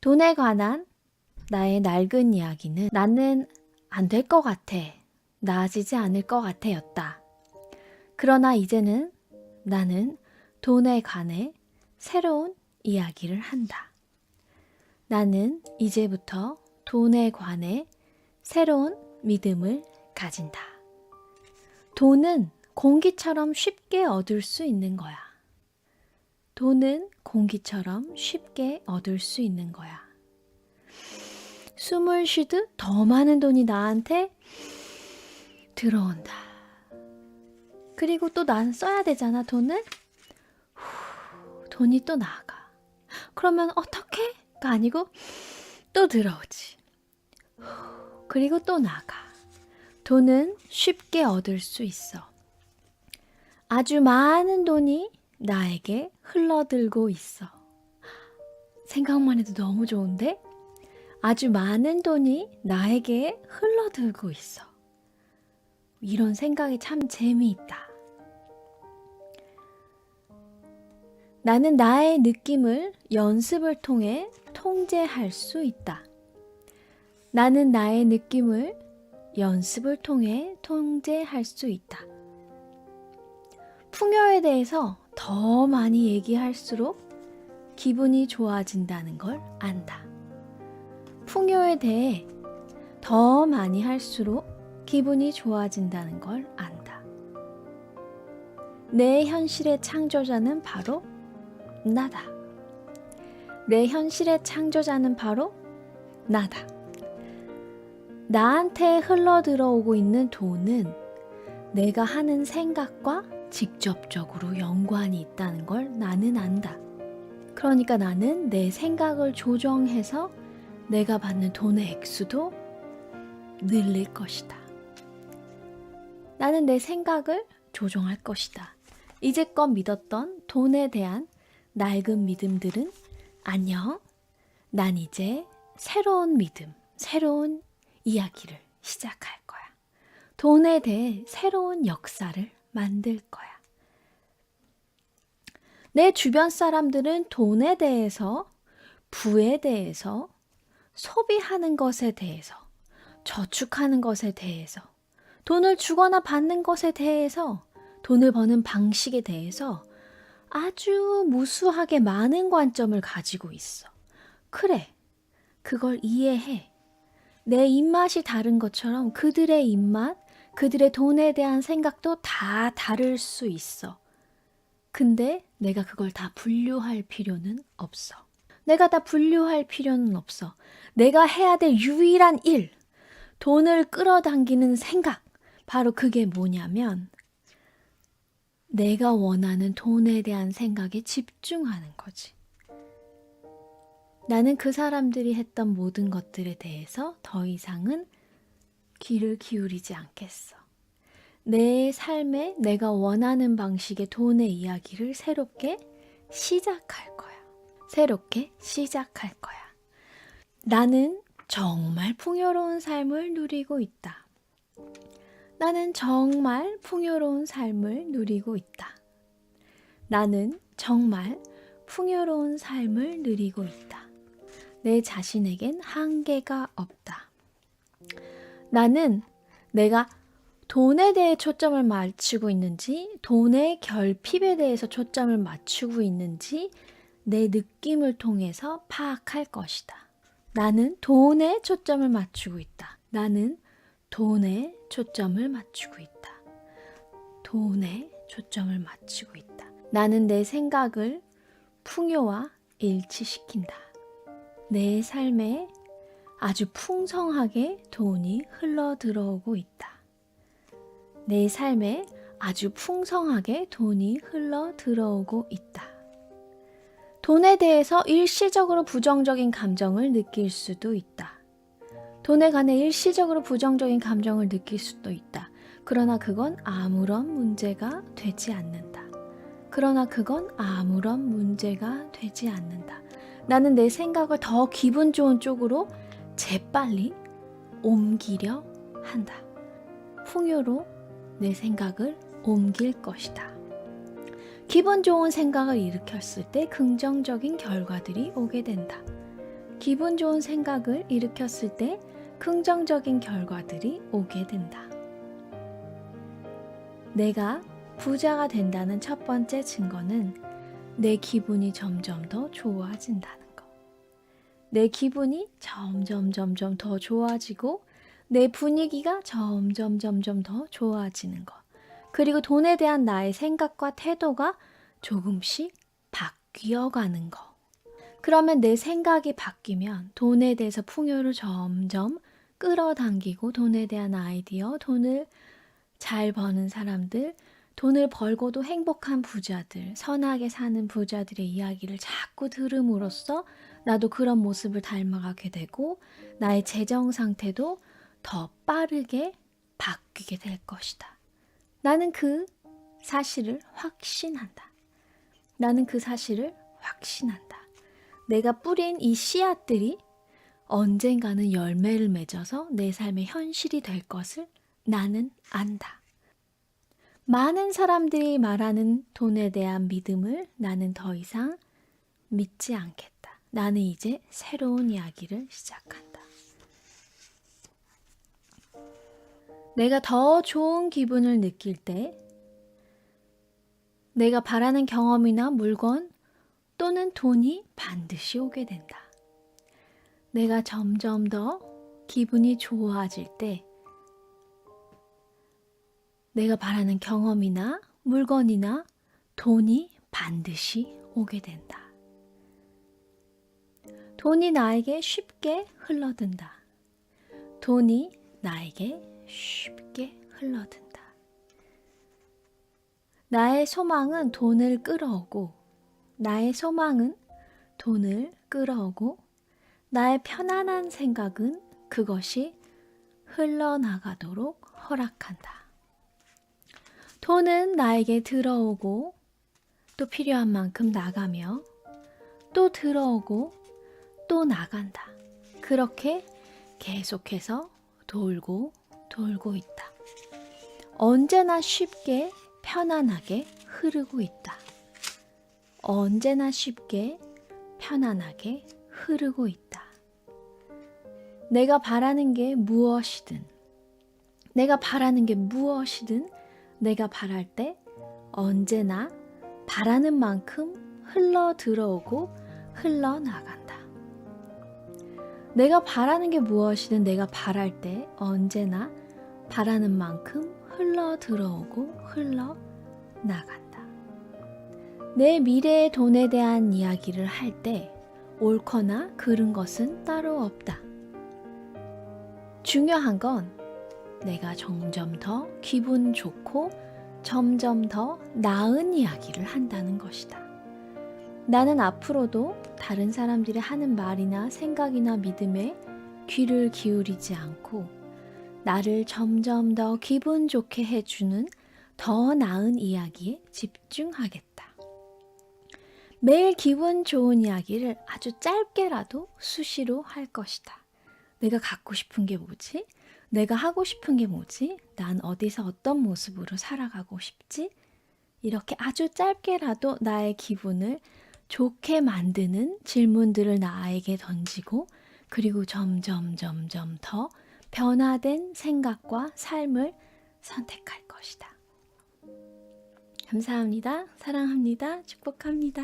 돈에 관한 나의 낡은 이야기는 나는 안 될 것 같아. 나아지지 않을 것 같아 였다. 그러나 이제는 나는 돈에 관해 새로운 이야기를 한다. 나는 이제부터 돈에 관해 새로운 믿음을 가진다. 돈은 공기처럼 쉽게 얻을 수 있는 거야. 돈은 공기처럼 쉽게 얻을 수 있는 거야. 숨을 쉬듯 더 많은 돈이 나한테 들어온다. 그리고 또 난 써야 되잖아, 돈을. 후, 돈이 또 나가. 그러면 어떻게?가 아니고 또 들어오지. 후, 그리고 또 나가. 돈은 쉽게 얻을 수 있어. 아주 많은 돈이 나에게 흘러들고 있어. 생각만 해도 너무 좋은데? 아주 많은 돈이 나에게 흘러들고 있어. 이런 생각이 참 재미있다. 나는 나의 느낌을 연습을 통해 통제할 수 있다. 나는 나의 느낌을 연습을 통해 통제할 수 있다. 풍요에 대해서 더 많이 얘기할수록 기분이 좋아진다는 걸 안다. 풍요에 대해 더 많이 할수록 기분이 좋아진다는 걸 안다. 내 현실의 창조자는 바로 나다. 내 현실의 창조자는 바로 나다. 나한테 흘러 들어오고 있는 돈은 내가 하는 생각과 직접적으로 연관이 있다는 걸 나는 안다. 그러니까 나는 내 생각을 조정해서 내가 받는 돈의 액수도 늘릴 것이다. 나는 내 생각을 조종할 것이다. 이제껏 믿었던 돈에 대한 낡은 믿음들은 안녕. 난 이제 새로운 믿음, 새로운 이야기를 시작할 거야. 돈에 대해 새로운 역사를 만들 거야. 내 주변 사람들은 돈에 대해서, 부에 대해서, 소비하는 것에 대해서, 저축하는 것에 대해서, 돈을 주거나 받는 것에 대해서, 돈을 버는 방식에 대해서 아주 무수하게 많은 관점을 가지고 있어. 그래. 그걸 이해해. 내 입맛이 다른 것처럼 그들의 입맛, 그들의 돈에 대한 생각도 다 다를 수 있어. 근데 내가 그걸 다 분류할 필요는 없어. 내가 다 분류할 필요는 없어. 내가 해야 될 유일한 일, 돈을 끌어당기는 생각. 바로 그게 뭐냐면, 내가 원하는 돈에 대한 생각에 집중하는 거지. 나는 그 사람들이 했던 모든 것들에 대해서 더 이상은 귀를 기울이지 않겠어. 내 삶에 내가 원하는 방식의 돈의 이야기를 새롭게 시작할 거야. 새롭게 시작할 거야. 나는 정말 풍요로운 삶을 누리고 있다. 나는 정말 풍요로운 삶을 누리고 있다. 나는 정말 풍요로운 삶을 누리고 있다. 내 자신에겐 한계가 없다. 나는 내가 돈에 대해 초점을 맞추고 있는지, 돈의 결핍에 대해서 초점을 맞추고 있는지, 내 느낌을 통해서 파악할 것이다. 나는 돈에 초점을 맞추고 있다. 나는 돈에 초점을 맞추고 있다. 돈에 초점을 맞추고 있다. 나는 내 생각을 풍요와 일치시킨다. 내 삶에 아주 풍성하게 돈이 흘러 들어오고 있다. 내 삶에 아주 풍성하게 돈이 흘러 들어오고 있다. 돈에 대해서 일시적으로 부정적인 감정을 느낄 수도 있다. 돈에 관해 일시적으로 부정적인 감정을 느낄 수도 있다. 그러나 그건 아무런 문제가 되지 않는다. 그러나 그건 아무런 문제가 되지 않는다. 나는 내 생각을 더 기분 좋은 쪽으로 재빨리 옮기려 한다. 풍요로 내 생각을 옮길 것이다. 기분 좋은 생각을 일으켰을 때 긍정적인 결과들이 오게 된다. 기분 좋은 생각을 일으켰을 때 긍정적인 결과들이 오게 된다. 내가 부자가 된다는 첫 번째 증거는 내 기분이 점점 더 좋아진다는 거. 내 기분이 점점 점점 더 좋아지고 내 분위기가 점점 점점 더 좋아지는 것. 그리고 돈에 대한 나의 생각과 태도가 조금씩 바뀌어 가는 것. 그러면 내 생각이 바뀌면 돈에 대해서 풍요를 점점 끌어당기고 돈에 대한 아이디어, 돈을 잘 버는 사람들, 돈을 벌고도 행복한 부자들, 선하게 사는 부자들의 이야기를 자꾸 들음으로써 나도 그런 모습을 닮아가게 되고 나의 재정 상태도 더 빠르게 바뀌게 될 것이다. 나는 그 사실을 확신한다. 나는 그 사실을 확신한다. 내가 뿌린 이 씨앗들이 언젠가는 열매를 맺어서 내 삶의 현실이 될 것을 나는 안다. 많은 사람들이 말하는 돈에 대한 믿음을 나는 더 이상 믿지 않겠다. 나는 이제 새로운 이야기를 시작한다. 내가 더 좋은 기분을 느낄 때 내가 바라는 경험이나 물건 또는 돈이 반드시 오게 된다. 내가 점점 더 기분이 좋아질 때 내가 바라는 경험이나 물건이나 돈이 반드시 오게 된다. 돈이 나에게 쉽게 흘러든다. 돈이 나에게 쉽게 흘러든다. 나의 소망은 돈을 끌어오고, 나의 소망은 돈을 끌어오고, 나의 편안한 생각은 그것이 흘러나가도록 허락한다. 돈은 나에게 들어오고, 또 필요한 만큼 나가며, 또 들어오고, 또 나간다. 그렇게 계속해서 돌고 돌고 있다. 언제나 쉽게 편안하게 흐르고 있다. 언제나 쉽게 편안하게 흐르고 있다. 내가 바라는 게 무엇이든, 내가 바라는 게 무엇이든 내가 바랄 때 언제나 바라는 만큼 흘러 들어오고 흘러 나간다. 내가 바라는 게 무엇이든 내가 바랄 때 언제나 바라는 만큼 흘러 들어오고 흘러 나간다. 내 미래의 돈에 대한 이야기를 할 때 옳거나 그른 것은 따로 없다. 중요한 건 내가 점점 더 기분 좋고 점점 더 나은 이야기를 한다는 것이다. 나는 앞으로도 다른 사람들이 하는 말이나 생각이나 믿음에 귀를 기울이지 않고 나를 점점 더 기분 좋게 해주는 더 나은 이야기에 집중하겠다. 매일 기분 좋은 이야기를 아주 짧게라도 수시로 할 것이다. 내가 갖고 싶은 게 뭐지? 내가 하고 싶은 게 뭐지? 난 어디서 어떤 모습으로 살아가고 싶지? 이렇게 아주 짧게라도 나의 기분을 좋게 만드는 질문들을 나에게 던지고 그리고 점점 점점 더 변화된 생각과 삶을 선택할 것이다. 감사합니다. 사랑합니다. 축복합니다.